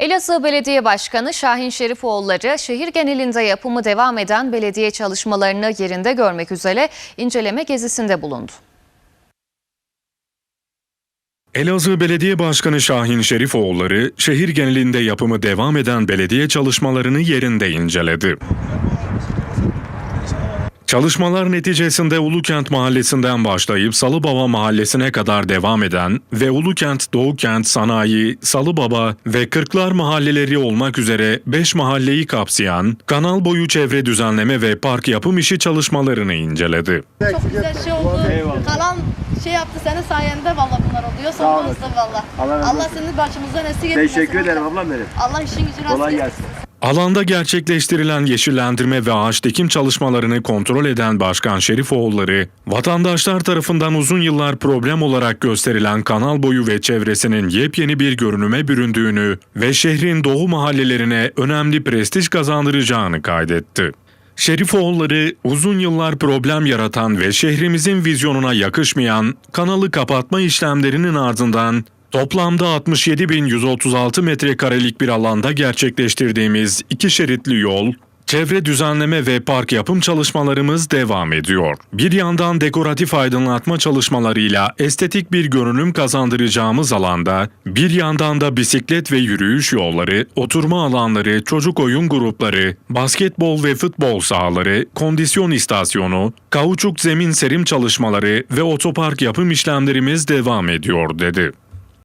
Elazığ Belediye Başkanı Şahin Şerifoğulları şehir genelinde yapımı devam eden belediye çalışmalarını yerinde görmek üzere inceleme gezisinde bulundu. Elazığ Belediye Başkanı Şahin Şerifoğulları, şehir genelinde yapımı devam eden belediye çalışmalarını yerinde inceledi. Çalışmalar neticesinde Ulukent Mahallesi'nden başlayıp Salıbaba Mahallesi'ne kadar devam eden ve Ulukent, Doğukent, Sanayi, Salıbaba ve Kırklar mahalleleri olmak üzere 5 mahalleyi kapsayan kanal boyu çevre düzenleme ve park yapım işi çalışmalarını inceledi. Çok güzel şey oldu. Kalan şey yaptı senin sayende valla bunlar oluyor. Sağ olasın valla. Allah Allah olsun. senin başımızdan eksik etmesin. Teşekkür ederim ablam benim. Allah işin gücünü rast Kolay gelsin. Alanda gerçekleştirilen yeşillendirme ve ağaç dikim çalışmalarını kontrol eden Başkan Şerifoğulları, vatandaşlar tarafından uzun yıllar problem olarak gösterilen kanal boyu ve çevresinin yepyeni bir görünüme büründüğünü ve şehrin doğu mahallelerine önemli prestij kazandıracağını kaydetti. Şerifoğulları uzun yıllar problem yaratan ve şehrimizin vizyonuna yakışmayan kanalı kapatma işlemlerinin ardından toplamda 67.136 metrekarelik bir alanda gerçekleştirdiğimiz iki şeritli yol, çevre düzenleme ve park yapım çalışmalarımız devam ediyor. Bir yandan dekoratif aydınlatma çalışmalarıyla estetik bir görünüm kazandıracağımız alanda, bir yandan da bisiklet ve yürüyüş yolları, oturma alanları, çocuk oyun grupları, basketbol ve futbol sahaları, kondisyon istasyonu, kauçuk zemin serim çalışmaları ve otopark yapım işlemlerimiz devam ediyor dedi.